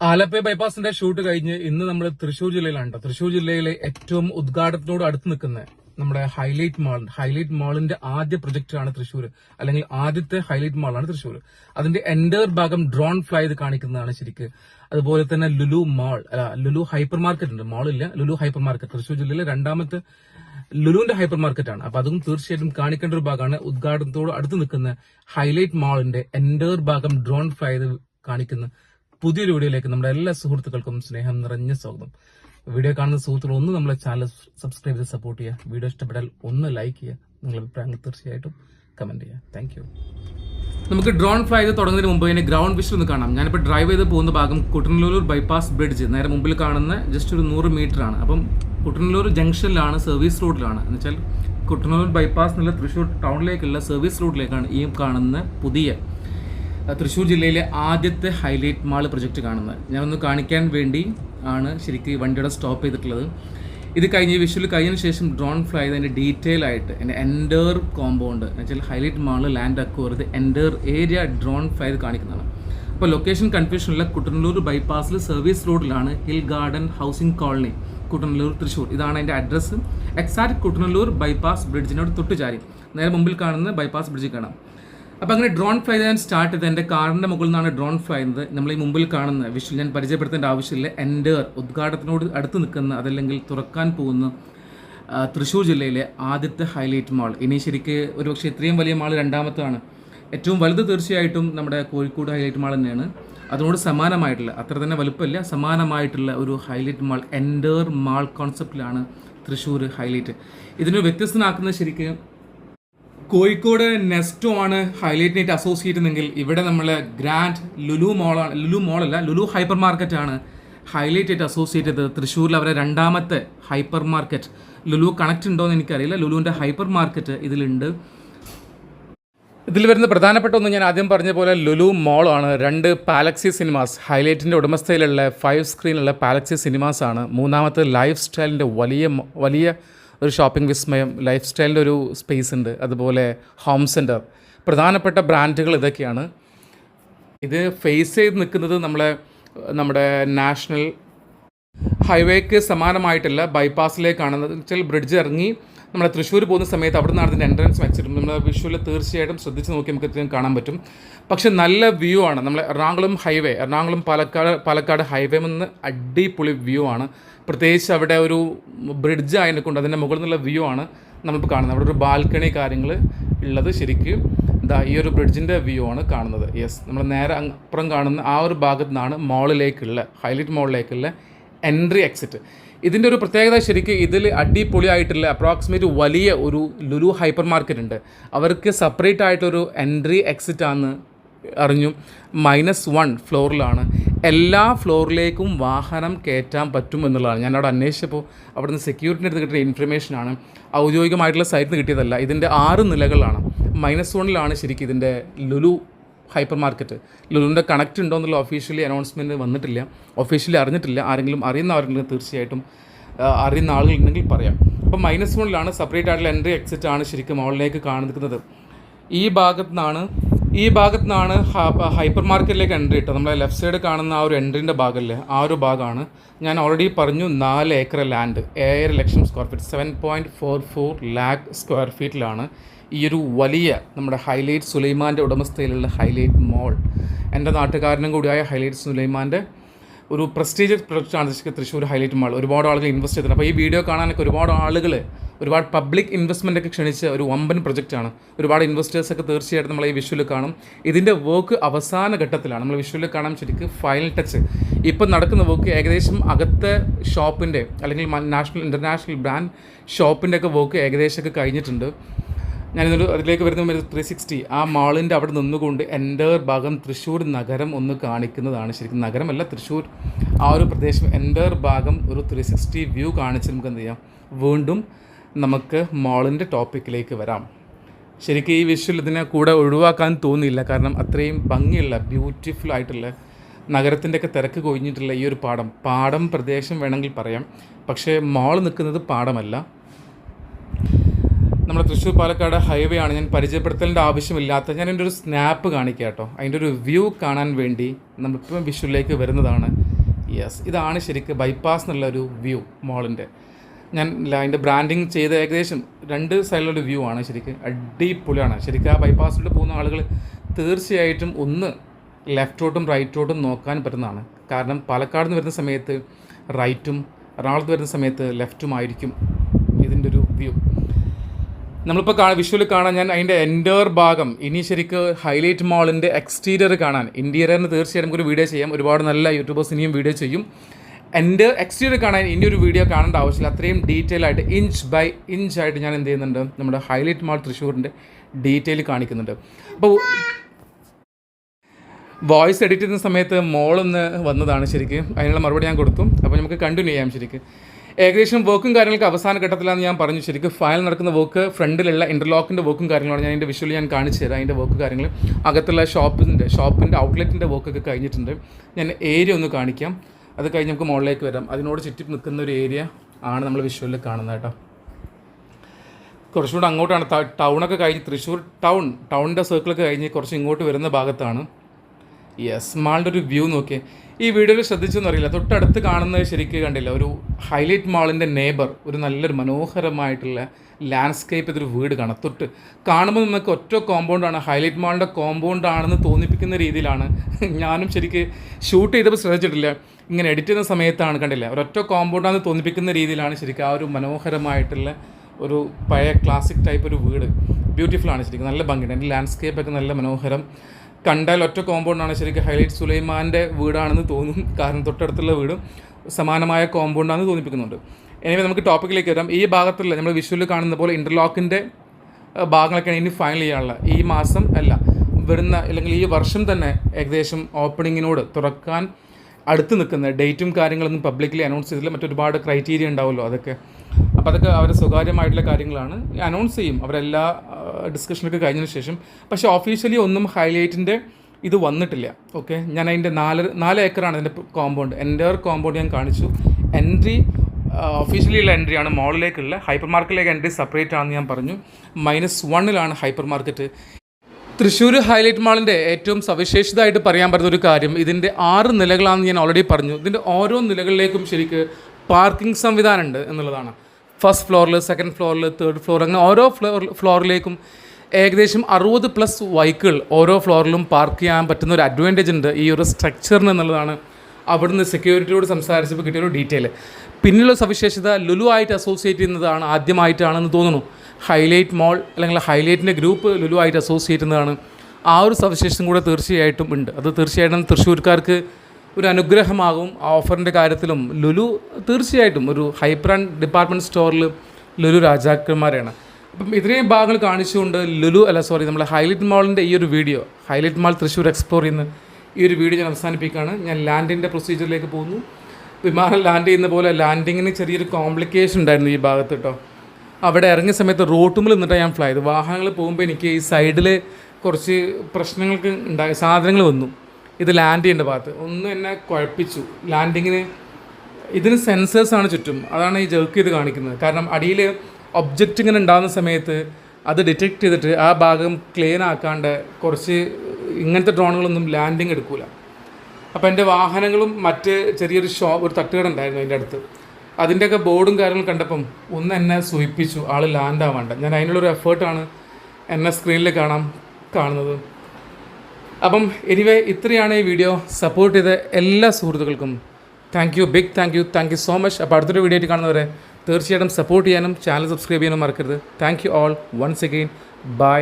Alappuzha ബൈപ്പാസിന്റെ shoot കഴിഞ്ഞ് ഇന്ന് നമ്മൾ തൃശൂർ ജില്ലയിലാണ് കേട്ടോ തൃശൂർ ജില്ലയിലെ ഏറ്റവും ഉദ്ഘാടനത്തിനോട് അടുത്ത് നിൽക്കുന്ന നമ്മുടെ ഹൈലൈറ്റ് മാൾ ഹൈലൈറ്റ് മാളിന്റെ ആദ്യ പ്രൊജക്ടാണ് തൃശൂർ അല്ലെങ്കിൽ ആദ്യത്തെ ഹൈലൈറ്റ് മാളാണ് തൃശൂർ അതിന്റെ എന്റർ ഭാഗം ഡ്രോൺ ഫ്ലൈ ചെയ്ത് കാണിക്കുന്നതാണ് ശരിക്ക്. അതുപോലെ തന്നെ Lulu mall Lulu hypermarket ഉണ്ട്. മാളില്ല ലുലു ഹൈപ്പർ മാർക്കറ്റ്. തൃശൂർ ജില്ലയിലെ രണ്ടാമത്തെ ലുലുവിന്റെ ഹൈപ്പർ മാർക്കറ്റ് ആണ് അപ്പൊ അതും തീർച്ചയായിട്ടും കാണിക്കേണ്ട ഒരു ഭാഗമാണ് ഉദ്ഘാടനത്തോട് അടുത്ത് നിൽക്കുന്ന ഹൈലൈറ്റ് മാളിന്റെ എന്റർ ഭാഗം ഡ്രോൺ ഫ്ലൈ ചെയ്ത് കാണിക്കുന്ന പുതിയൊരു വീഡിയോയിലേക്ക് നമ്മുടെ എല്ലാ സുഹൃത്തുക്കൾക്കും സ്നേഹം നിറഞ്ഞ സ്വാഗതം. വീഡിയോ കാണുന്ന സുഹൃത്തുക്കൾ ഒന്ന് നമ്മളെ ചാനൽ സബ്സ്ക്രൈബ് ചെയ്ത് സപ്പോർട്ട് ചെയ്യുക. വീഡിയോ ഇഷ്ടപ്പെട്ടാൽ ഒന്ന് ലൈക്ക് ചെയ്യുക. നിങ്ങളുടെ അഭിപ്രായങ്ങൾ തീർച്ചയായിട്ടും കമന്റ് ചെയ്യുക. താങ്ക് നമുക്ക് ഡ്രോൺ ഫ്ലൈ ചെയ്ത് തുടങ്ങുന്നതിന് മുമ്പ് ഇതിന്റെ ഗ്രൗണ്ട് വിഷൻ ഒന്ന് കാണാം. ഞാനിപ്പോൾ ഡ്രൈവ് ചെയ്ത് പോകുന്ന ഭാഗം കുട്ടനല്ലൂർ ബൈപ്പാസ് ബ്രിഡ്ജ് നേരെ മുമ്പിൽ കാണുന്ന ജസ്റ്റ് ഒരു നൂറ് മീറ്റർ ആണ്. അപ്പം കുട്ടനല്ലൂർ ജംഗ്ഷനിലാണ് സർവീസ് റോഡിലാണ് എന്ന് വെച്ചാൽ കുട്ടനല്ലൂർ ബൈപ്പാസ് എന്നുള്ള തൃശ്ശൂർ ടൗണിലേക്കുള്ള സർവീസ് റോഡിലേക്കാണ് ഈ കാണുന്ന പുതിയ തൃശ്ശൂർ ജില്ലയിലെ ആദ്യത്തെ ഹൈലൈറ്റ് മാൾ പ്രൊജക്റ്റ് കാണുന്നത്. ഞാനൊന്ന് കാണിക്കാൻ വേണ്ടി ആണ് ശരിക്കും വണ്ടിയുടെ സ്റ്റോപ്പ് ചെയ്തിട്ടുള്ളത്. ഇത് കഴിഞ്ഞ് വിഷുവിൽ കഴിഞ്ഞതിന് ശേഷം ഡ്രോൺ ഫ്ലൈ ചെയ്തതിന്റെ ഡീറ്റെയിൽ ആയിട്ട് എന്റെ എൻഡർ കോമ്പൗണ്ട് എന്നുവെച്ചാൽ ഹൈലൈറ്റ് മാൾ ലാൻഡ് അക്വർ ഇത് എൻഡർ ഏരിയ ഡ്രോൺ ഫ്ലൈ ചെയ്ത് കാണിക്കുന്നതാണ്. അപ്പോൾ ലൊക്കേഷൻ കൺഫ്യൂഷനില്ല കുട്ടനല്ലൂർ ബൈപ്പാസിൽ സർവീസ് റോഡിലാണ് hill garden housing colony Kuttanellur Thrissur. ഇതാണ് എന്റെ അഡ്രസ്സ്. എക്സാക്ട് കുട്ടനല്ലൂർ ബൈപ്പാസ് ബ്രിഡ്ജിനോട് തൊട്ടുചാരി. നേരെ മുമ്പിൽ കാണുന്ന ബൈപ്പാസ് ബ്രിഡ്ജിൽ കാണാം. അപ്പോൾ അങ്ങനെ ഡ്രോൺ ഫ്ലൈ ചെയ്യാൻ സ്റ്റാർട്ട് ചെയ്ത് എന്റെ കാറിന്റെ മുകളിൽ നിന്നാണ് ഡ്രോൺ ഫ്ലൈ ചെയ്യുന്നത്. നമ്മൾ ഈ മുമ്പിൽ കാണുന്ന വിഷ്വൽ ഞാൻ പരിചയപ്പെടുത്തേണ്ട ആവശ്യമില്ല. എന്റെ ഉദ്ഘാടനത്തിനോട് അടുത്ത് നിൽക്കുന്ന അതല്ലെങ്കിൽ തുറക്കാൻ പോകുന്ന തൃശ്ശൂർ ജില്ലയിലെ ആദ്യത്തെ ഹൈലൈറ്റ് മാൾ ഇനി ശരിക്ക് ഒരുപക്ഷെ ഇത്രയും വലിയ മാൾ രണ്ടാമത്താണ്. ഏറ്റവും വലുത് തീർച്ചയായിട്ടും നമ്മുടെ കോഴിക്കോട് ഹൈലൈറ്റ് മാൾ തന്നെയാണ്. അതിനോട് സമാനമായിട്ടുള്ള അത്ര തന്നെ വലുപ്പമില്ല സമാനമായിട്ടുള്ള ഒരു ഹൈലൈറ്റ് മാൾ എന്റെ മാൾ കോൺസെപ്റ്റിലാണ് തൃശ്ശൂർ ഹൈലൈറ്റ് ഇതിനെ വ്യത്യസ്തനാക്കുന്നത് ശരിക്കും കോഴിക്കോട് നെസ്റ്റോ ആണ് ഹൈലൈറ്റ് നൈറ്റ് അസോസിയേറ്റ് എന്നെങ്കിൽ ഇവിടെ നമ്മൾ ഗ്രാൻഡ് ലുലു മോളാണ് ലുലു മോളല്ല ലുലു ഹൈപ്പർ ആണ് ഹൈലൈറ്റ് ആയിട്ട് അസോസിയേറ്റ് ചെയ്തത്. തൃശ്ശൂരിൽ അവരെ രണ്ടാമത്തെ ഹൈപ്പർ മാർക്കറ്റ് ലുലു കണക്ട് ഉണ്ടോ എന്ന് എനിക്കറിയില്ല. ലുലുവിന്റെ ഹൈപ്പർ മാർക്കറ്റ് ഇതിലുണ്ട്. ഇതിൽ വരുന്ന പ്രധാനപ്പെട്ട ഒന്ന് ഞാൻ ആദ്യം പറഞ്ഞ പോലെ ലുലു മോളാണ് രണ്ട് പാലക്സി സിനിമാസ് ഹൈലൈറ്റിന്റെ ഉടമസ്ഥയിലുള്ള ഫൈവ് സ്ക്രീനുള്ള പാലക്സി സിനിമാസ് ആണ്. മൂന്നാമത്തെ ലൈഫ് സ്റ്റൈലിന്റെ വലിയ വലിയ ഒരു ഷോപ്പിംഗ് വിസ്മയം ലൈഫ് സ്റ്റൈലിന്റെ ഒരു സ്പേസ് ഉണ്ട്. അതുപോലെ ഹോം സെന്റർ പ്രധാനപ്പെട്ട ബ്രാൻഡുകൾ ഇതൊക്കെയാണ്. ഇത് ഫേസ് ചെയ്ത് നിൽക്കുന്നത് നമ്മളെ നമ്മുടെ നാഷണൽ ഹൈവേക്ക് സമാനമായിട്ടല്ല ബൈപ്പാസിലേക്കാണ് വെച്ചാൽ ബ്രിഡ്ജ് ഇറങ്ങി നമ്മുടെ തൃശ്ശൂർ പോകുന്ന സമയത്ത് അവിടെ നിന്നാണ് ഇതിന്റെ എൻട്രൻസ് വെച്ചിട്ടും നമ്മൾ വിഷ്വൽ തീർച്ചയായിട്ടും ശ്രദ്ധിച്ച് നോക്കി നമുക്ക് ഇത്രയും കാണാൻ പറ്റും. പക്ഷെ നല്ല വ്യൂ ആണ്. നമ്മൾ എറണാകുളം ഹൈവേ എറണാകുളം പാലക്കാട് പാലക്കാട് ഹൈവേ നിന്ന് അടിപൊളി വ്യൂ ആണ്. പ്രത്യേകിച്ച് അവിടെ ഒരു ബ്രിഡ്ജ് ആയതിനെക്കൊണ്ട് അതിന്റെ മുകളിൽ നിന്നുള്ള വ്യൂ ആണ് നമ്മളിപ്പോൾ കാണുന്നത്. അവിടെ ഒരു ബാൽക്കണി കാര്യങ്ങൾ ഉള്ളത് ശരിക്കും ഇതാ ഈ ഒരു ബ്രിഡ്ജിന്റെ വ്യൂ ആണ് കാണുന്നത്. യെസ് നമ്മൾ നേരെ അപ്പുറം കാണുന്ന ആ ഒരു ഭാഗത്തു നിന്നാണ് മോളിലേക്കുള്ള ഹൈലൈറ്റ് മോളിലേക്കുള്ള എൻട്രി എക്സിറ്റ് ഇതിന്റെ ഒരു പ്രത്യേകത ശരിക്കും ഇതിൽ അടിപൊളിയായിട്ടുള്ള അപ്രോക്സിമേറ്റ് വലിയ ഒരു ലുലു ഹൈപ്പർ മാർക്കറ്റ് ഉണ്ട്. അവർക്ക് സെപ്പറേറ്റ് ആയിട്ടൊരു എൻട്രി എക്സിറ്റ് ആണ് അറിഞ്ഞു. മൈനസ് വൺ ഫ്ലോറിലാണ് എല്ലാ ഫ്ലോറിലേക്കും വാഹനം കയറ്റാൻ പറ്റും എന്നുള്ളതാണ്. ഞാൻ അവിടെ അന്വേഷിച്ചപ്പോൾ അവിടെ നിന്ന് സെക്യൂരിറ്റിന്റെ അടുത്ത് കിട്ടിയ ഇൻഫർമേഷനാണ് ഔദ്യോഗികമായിട്ടുള്ള സൈറ്റിൽ നിന്ന് കിട്ടിയതല്ല. ഇതിന്റെ ആറ് നിലകളാണ്. മൈനസ് വണ്ണിലാണ് ശരിക്കും ഇതിന്റെ ലുലു ഹൈപ്പർ മാർക്കറ്റ് ലുലുവിന്റെ കണക്റ്റ് ഉണ്ടോ എന്നുള്ള ഒഫീഷ്യലി അനൗൺസ്മെന്റ് വന്നിട്ടില്ല. ഒഫീഷ്യലി അറിഞ്ഞിട്ടില്ല. ആരെങ്കിലും അറിയുന്നവരെങ്കിലും തീർച്ചയായിട്ടും അറിയുന്ന ആളുകളുണ്ടെങ്കിൽ പറയാം. അപ്പോൾ മൈനസ് വണ്ണിലാണ് സെപ്പറേറ്റ് ആയിട്ടുള്ള എൻട്രി എക്സിറ്റ് ആണ് ശരിക്കും മോളിലേക്ക് കാണുന്നത്. ഈ ഭാഗത്തു നിന്നാണ് ഈ ഭാഗത്തു നിന്നാണ് ഹൈപ്പർ മാർക്കറ്റിലേക്ക് എൻട്രി ഇട്ടത്. നമ്മളെ ലെഫ്റ്റ് സൈഡ് കാണുന്ന ആ ഒരു എൻട്രീന്റെ ഭാഗമല്ലേ ആ ഒരു ഭാഗമാണ്. ഞാൻ ഓൾറെഡി പറഞ്ഞു നാല് ഏക്കർ ലാൻഡ് ഏഴര ലക്ഷം square feet seven point four four lakh square ഫീറ്റിലാണ് ഈ ഒരു വലിയ നമ്മുടെ ഹൈലൈറ്റ് സുലൈമാന്റെ ഉടമസ്ഥയിലുള്ള ഹൈലൈറ്റ് മോൾ എന്റെ നാട്ടുകാരനും കൂടിയായ ഹൈലൈറ്റ് സുലൈമാന്റെ ഒരു പ്രസ്റ്റീജിയസ് പ്രൊജക്റ്റാണ് തൃശ്ശൂർ ഹൈലൈറ്റ് മോൾ ഒരുപാട് ആളുകൾ ഇൻവെസ്റ്റ് ചെയ്തിട്ടുണ്ട്. അപ്പോൾ ഈ വീഡിയോ കാണാനൊക്കെ ഒരുപാട് ആളുകൾ ഒരുപാട് പബ്ലിക് ഇൻവെസ്റ്റ്മെന്റ് ഒക്കെ ക്ഷണിച്ച ഒരു വമ്പൻ പ്രൊജക്റ്റാണ് ഒരുപാട് ഇൻവെസ്റ്റേഴ്സൊക്കെ തീർച്ചയായിട്ടും നമ്മൾ ഈ വിഷ്വലിൽ കാണും. ഇതിന്റെ വർക്ക് അവസാന ഘട്ടത്തിലാണ്. നമ്മൾ വിഷ്വലിൽ കാണാൻ ശരിക്കും ഫൈനൽ ടച്ച് ഇപ്പം നടക്കുന്ന വർക്ക് ഏകദേശം അകത്തെ ഷോപ്പിന്റെ അല്ലെങ്കിൽ നാഷണൽ ഇന്റർനാഷണൽ ബ്രാൻഡ് ഷോപ്പിന്റെ ഒക്കെ വർക്ക് ഏകദേശമൊക്കെ കഴിഞ്ഞിട്ടുണ്ട്. ഞാനിതൊരു അതിലേക്ക് വരുന്ന ഒരു ത്രീ സിക്സ്റ്റി ആ മാളിന്റെ അവിടെ നിന്നുകൊണ്ട് എന്റെ ഭാഗം തൃശ്ശൂർ നഗരം ഒന്ന് കാണിക്കുന്നതാണ്. ശരിക്കും നഗരമല്ല തൃശ്ശൂർ. ആ ഒരു പ്രദേശം എന്റെ ഭാഗം ഒരു ത്രീ സിക്സ്റ്റി വ്യൂ കാണിച്ച് നമുക്ക് എന്ത് ചെയ്യാം? വീണ്ടും നമുക്ക് മോളിന്റെ ടോപ്പിക്കിലേക്ക് വരാം. ശരിക്കും ഈ വിഷ്വൽ ഇതിനെ കൂടെ ഒഴിവാക്കാൻ തോന്നിയില്ല. കാരണം അത്രയും ഭംഗിയുള്ള ബ്യൂട്ടിഫുൾ ആയിട്ടുള്ള നഗരത്തിന്റെയൊക്കെ തിരക്ക് കൊഴിഞ്ഞിട്ടുള്ള ഈ ഒരു പാടം. പാടം പ്രദേശം വേണമെങ്കിൽ പറയാം. പക്ഷേ മോൾ നിൽക്കുന്നത് പാടമല്ല. നമ്മുടെ തൃശ്ശൂർ പാലക്കാട് ഹൈവേ ആണ്. ഞാൻ പരിചയപ്പെടുത്തേണ്ട ആവശ്യമില്ലാത്ത ഞാൻ എന്റെ ഒരു സ്നാപ്പ് കാണിക്കാം കേട്ടോ. അതിന്റെ ഒരു വ്യൂ കാണാൻ വേണ്ടി നമ്മളിപ്പം വിഷ്വലിലേക്ക് വരുന്നതാണ്. യെസ് ഇതാണ് ശരിക്കും ബൈപ്പാസ് എന്നുള്ള ഒരു വ്യൂ മോളിന്റെ. ഞാൻ അതിന്റെ ബ്രാൻഡിങ് ചെയ്ത ഏകദേശം രണ്ട് സൈഡിലുള്ള വ്യൂ ആണ് ശരിക്കും അടിപൊളിയാണ്. ശരിക്കും ആ ബൈപ്പാസിലൂടെ പോകുന്ന ആളുകൾ തീർച്ചയായിട്ടും ഒന്ന് ലെഫ്റ്റോട്ടും റൈറ്റോട്ടും നോക്കാൻ പറ്റുന്നതാണ്. കാരണം പാലക്കാട് നിന്ന് വരുന്ന സമയത്ത് റൈറ്റും എറണാകുളത്ത് വരുന്ന സമയത്ത് ലെഫ്റ്റും ആയിരിക്കും ഇതിന്റെ ഒരു വ്യൂ നമ്മളിപ്പോൾ കാണാൻ വിഷ്വൽ കാണാൻ ഞാൻ അതിന്റെ എന്റയർ ഭാഗം ഇനി ശരിക്ക് ഹൈലൈറ്റ് മാളിന്റെ എക്സ്റ്റീരിയർ കാണാൻ. ഇന്റീരിയറിന് തീർച്ചയായും നമുക്കൊരു വീഡിയോ ചെയ്യാം. ഒരുപാട് നല്ല യൂട്യൂബേഴ്സ് ഇനിയും വീഡിയോ ചെയ്യും. എന്റെ എക്സ്റ്റീരിയർ കാണാൻ ഇനി ഒരു വീഡിയോ കാണേണ്ട ആവശ്യമില്ല. അത്രയും ഡീറ്റെയിൽ ആയിട്ട് ഇഞ്ച് ബൈ ഇഞ്ച് ആയിട്ട് ഞാൻ എന്ത് ചെയ്യുന്നുണ്ട്? നമ്മുടെ ഹൈലൈറ്റ് മാൾ തൃശ്ശൂരിന്റെ ഡീറ്റെയിൽ കാണിക്കുന്നുണ്ട്. അപ്പോൾ വോയിസ് എഡിറ്റ് ചെയ്യുന്ന സമയത്ത് മോളൊന്ന് വന്നതാണ് ശരിക്കും. അതിനുള്ള മറുപടി ഞാൻ കൊടുത്തു. അപ്പോൾ നമുക്ക് കണ്ടിന്യൂ ചെയ്യാം ശരിക്കും. ഏകദേശം വർക്കും കാര്യങ്ങളൊക്കെ അവസാന ഘട്ടത്തിലാണ് ഞാൻ പറഞ്ഞു. ശരിക്കും ഫയൽ നടക്കുന്ന വർക്ക് ഫ്രണ്ടിലുള്ള ഇന്റർലോക്കിന്റെ വർക്കും കാര്യങ്ങളാണ് ഞാൻ അതിന്റെ വിഷ്വലി ഞാൻ കാണിച്ചു തരാം. അതിന്റെ വർക്ക് കാര്യങ്ങൾ അകത്തുള്ള ഷോപ്പിന്റെ ഷോപ്പിന്റെ ഔട്ട്ലെറ്റിന്റെ വർക്കൊക്കെ കഴിഞ്ഞിട്ടുണ്ട്. ഞാൻ ഏരിയ ഒന്ന് കാണിക്കാം. അത് കഴിഞ്ഞ് നമുക്ക് മുകളിലേക്ക് വരാം. അതിനോട് ചുറ്റി നിൽക്കുന്ന ഒരു ഏരിയ ആണ് നമ്മൾ വിഷ്വലിൽ കാണുന്നത് കേട്ടോ. കുറച്ചുകൂടെ അങ്ങോട്ടാണ്. ടൗണൊക്കെ കഴിഞ്ഞ് തൃശ്ശൂർ ടൗൺ ടൗണിന്റെ സർക്കിളൊക്കെ കഴിഞ്ഞ് കുറച്ച് ഇങ്ങോട്ട് വരുന്ന ഭാഗത്താണ്. യെസ് മാളിന്റെ ഒരു വ്യൂ നോക്കിയേ. ഈ വീഡിയോയിൽ ശ്രദ്ധിച്ചെന്ന് അറിയില്ല. തൊട്ടടുത്ത് കാണുന്നത് ശരിക്കും കണ്ടില്ല. ഒരു ഹൈലൈറ്റ് മാളിന്റെ നേബർ ഒരു നല്ലൊരു മനോഹരമായിട്ടുള്ള ലാൻഡ്സ്കേപ്പ് ഇതൊരു വീട് കാണാം. തൊട്ട് കാണുമ്പോൾ നിങ്ങൾക്ക് ഒറ്റ കോമ്പൗണ്ടാണ് ഹൈലൈറ്റ് മാളിന്റെ കോമ്പൗണ്ട് ആണെന്ന് തോന്നിപ്പിക്കുന്ന രീതിയിലാണ്. ഞാനും ശരിക്ക് ഷൂട്ട് ചെയ്തപ്പോൾ ശ്രദ്ധിച്ചിട്ടില്ല. ഇങ്ങനെ എഡിറ്റ് ചെയ്യുന്ന സമയത്താണ് കണ്ടില്ല. ഒരൊറ്റ കോമ്പൗണ്ടാണെന്ന് തോന്നിപ്പിക്കുന്ന രീതിയിലാണ് ശരിക്കും ആ ഒരു മനോഹരമായിട്ടുള്ള ഒരു പഴയ ക്ലാസിക് ടൈപ്പ് ഒരു വീട്. ബ്യൂട്ടിഫുൾ ആണ് ശരിക്കും. നല്ല ഭംഗിയുണ്ട്. അതിന്റെ ലാൻഡ്സ്കേപ്പ് ഒക്കെ നല്ല മനോഹരം. കണ്ടാൽ ഒറ്റ കോമ്പൗണ്ടാണ് ശരിക്കും ഹൈലൈറ്റ് സുലൈമാന്റെ വീടാണെന്ന് തോന്നും. കാരണം തൊട്ടടുത്തുള്ള വീടും സമാനമായ കോമ്പൗണ്ടാണെന്ന് തോന്നിപ്പിക്കുന്നുണ്ട്. എനിവേ നമുക്ക് ടോപ്പിക്കിലേക്ക് വരാം. ഈ ഭാഗത്തുള്ള നമ്മൾ വിഷ്വലിൽ കാണുന്ന പോലെ ഇന്റർലോക്കിന്റെ ഭാഗങ്ങളൊക്കെയാണ് ഇനി ഫൈനൽ ചെയ്യാനുള്ളത്. ഈ മാസം അല്ല വരുന്ന അല്ലെങ്കിൽ ഈ വർഷം തന്നെ ഏകദേശം ഓപ്പണിങ്ങിനോട് തുറക്കാൻ അടുത്ത് നിൽക്കുന്ന ഡേറ്റും കാര്യങ്ങളൊന്നും പബ്ലിക്കലി അനൗൺസ് ചെയ്തില്ല. മറ്റൊരുപാട് ക്രൈറ്റീരിയ ഉണ്ടാവുമല്ലോ അതൊക്കെ. അപ്പോൾ അതൊക്കെ അവരുടെ സ്വകാര്യമായിട്ടുള്ള കാര്യങ്ങളാണ്. അനൗൺസ് ചെയ്യും. അവരെല്ലാ ഡിസ്കഷനൊക്കെ കഴിഞ്ഞതിന് ശേഷം. പക്ഷേ ഒഫീഷ്യലി ഒന്നും ഹൈലൈറ്റിന്റെ ഇത് വന്നിട്ടില്ല. ഓക്കെ ഞാൻ അതിന്റെ നാല് നാല് ഏക്കറാണ് അതിന്റെ കോമ്പൗണ്ട് എന്റെ കോമ്പൗണ്ട് ഞാൻ കാണിച്ചു. എൻട്രി ഓഫീഷ്യലി ഉള്ള എൻട്രി ആണ്. മോളിലേക്കുള്ള. ഹൈപ്പർ മാർക്കറ്റിലേക്ക് എൻട്രി സെപ്പറേറ്റ് ആണെന്ന് ഞാൻ പറഞ്ഞു. മൈനസ് വണ്ണിലാണ് ഹൈപ്പർ മാർക്കറ്റ് തൃശ്ശൂർ ഹൈലൈറ്റ് മാളിന്റെ ഏറ്റവും സവിശേഷതയായിട്ട് പറയാൻ പറ്റുന്ന ഒരു കാര്യം ഇതിന്റെ ആറ് നിലകളാണെന്ന് ഞാൻ ഓൾറെഡി പറഞ്ഞു. ഇതിന്റെ ഓരോ നിലകളിലേക്കും ശരിക്ക് പാർക്കിംഗ് സംവിധാനമുണ്ട് എന്നുള്ളതാണ്. ഫസ്റ്റ് ഫ്ലോറിൽ സെക്കൻഡ് ഫ്ലോറിൽ തേർഡ് ഫ്ലോർ അങ്ങനെ ഓരോ ഫ്ലോർ ഫ്ലോറിലേക്കും ഏകദേശം അറുപത് പ്ലസ് ബൈക്കുകൾ ഓരോ ഫ്ലോറിലും പാർക്ക് ചെയ്യാൻ പറ്റുന്ന ഒരു അഡ്വാന്റേജ് ഉണ്ട്. ഈ ഒരു സ്ട്രക്ചറിന് എന്നുള്ളതാണ് അവിടുന്ന് സെക്യൂരിറ്റിയോട് സംസാരിച്ചപ്പോൾ കിട്ടിയൊരു ഡീറ്റെയിൽ പിന്നിലുള്ള സവിശേഷത ലുലു ആയിട്ട് അസോസിയേറ്റ് ചെയ്യുന്നതാണ് ആദ്യമായിട്ടാണെന്ന് തോന്നുന്നു. ഹൈലൈറ്റ് മോൾ അല്ലെങ്കിൽ ഹൈലൈറ്റിന്റെ ഗ്രൂപ്പ് ലുലു ആയിട്ട് അസോസിയേറ്റ് ചെയ്യുന്നതാണ്. ആ ഒരു സവിശേഷം കൂടെ തീർച്ചയായിട്ടും ഉണ്ട്. അത് തീർച്ചയായിട്ടും തൃശ്ശൂർക്കാർക്ക് ഒരു അനുഗ്രഹമാകും ആ ഓഫറിന്റെ കാര്യത്തിലും. ലുലു തീർച്ചയായിട്ടും ഒരു ഹൈപ്പർ ആൻഡ് ഡിപ്പാർട്ട്മെന്റ് സ്റ്റോറിൽ ലുലു രാജാക്കന്മാരാണ്. അപ്പം ഇത്രയും ഭാഗങ്ങൾ കാണിച്ചുകൊണ്ട് ലുലു അല്ല സോറി നമ്മുടെ ഹൈലൈറ്റ് മാളിന്റെ ഈ ഒരു video Hilite mall Thrissur explore ചെയ്യുന്ന ഈ ഒരു വീഡിയോ ഞാൻ അവസാനിപ്പിക്കുകയാണ്. ഞാൻ ലാൻഡിന്റെ പ്രൊസീജിയറിലേക്ക് പോകുന്നു. വിമാനം ലാൻഡ് ചെയ്യുന്ന പോലെ ലാൻഡിങ്ങിന് ചെറിയൊരു കോംപ്ലിക്കേഷൻ ഉണ്ടായിരുന്നു ഈ ഭാഗത്ത് കേട്ടോ. അവിടെ ഇറങ്ങിയ സമയത്ത് റോട്ടുമ്പിൽ നിന്നിട്ടാണ് ഞാൻ ഫ്ലൈ ചെയ്ത് വാഹനങ്ങൾ പോകുമ്പോൾ എനിക്ക് ഈ സൈഡിൽ കുറച്ച് പ്രശ്നങ്ങൾക്ക് ഉണ്ടായ സാധനങ്ങൾ വന്നു. ഇത് ലാൻഡ് ചെയ്യേണ്ട ഭാഗത്ത്. ഒന്ന് എന്നെ കുഴപ്പിച്ചു. ലാൻഡിങ്ങിന് ഇതിന് സെൻസേഴ്സാണ് ചുറ്റും. അതാണ് ഈ ജെർക്ക് ചെയ്ത് കാണിക്കുന്നത്. കാരണം അടിയിൽ ഒബ്ജക്റ്റ് ഇങ്ങനെ ഉണ്ടാകുന്ന സമയത്ത് അത് ഡിറ്റക്ട് ചെയ്തിട്ട് ആ ഭാഗം ക്ലീൻ ആക്കാണ്ട് കുറച്ച് ഇങ്ങനത്തെ ഡ്രോണുകളൊന്നും ലാൻഡിങ് എടുക്കില്ല അപ്പോൾ എന്റെ വാഹനങ്ങളും മറ്റ് ചെറിയൊരു ഷോ ഒരു തട്ടുകട ഉണ്ടായിരുന്നു അതിന്റെ അടുത്ത്. അതിന്റെയൊക്കെ ബോർഡും കാര്യങ്ങളും കണ്ടപ്പം ഒന്ന് എന്നെ സൂചിപ്പിച്ചു. ആൾ ലാൻഡ് ആവാണ്ട്. ഞാൻ അതിനുള്ളൊരു എഫേർട്ടാണ് എന്നെ സ്ക്രീനിൽ കാണാം കാണുന്നത്. അപ്പം എനിവേ ഇത്രയാണ് ഈ വീഡിയോ സപ്പോർട്ട് ചെയ്ത എല്ലാ സുഹൃത്തുക്കൾക്കും thank you big thank you thank you so much അപ്പോൾ അടുത്തൊരു വീഡിയോ ആയിട്ട് കാണുന്നവരെ തീർച്ചയായിട്ടും സപ്പോർട്ട് ചെയ്യാനും ചാനൽ സബ്സ്ക്രൈബ് ചെയ്യാനും മറക്കരുത്. Thank you all once again bye